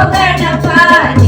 Oh, burn up,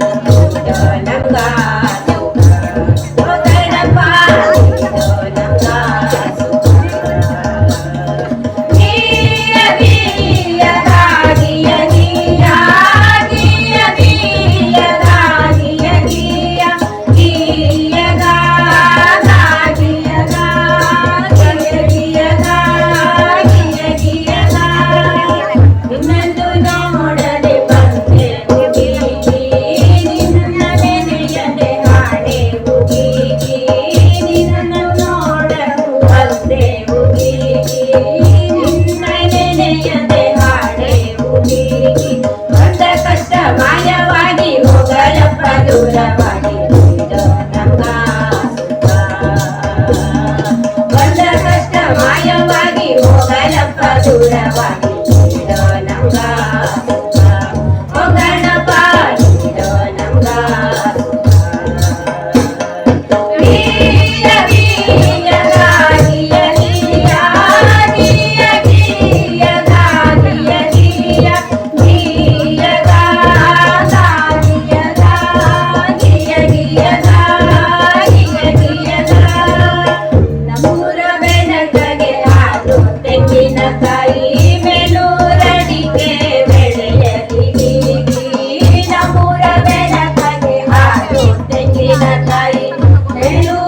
Pero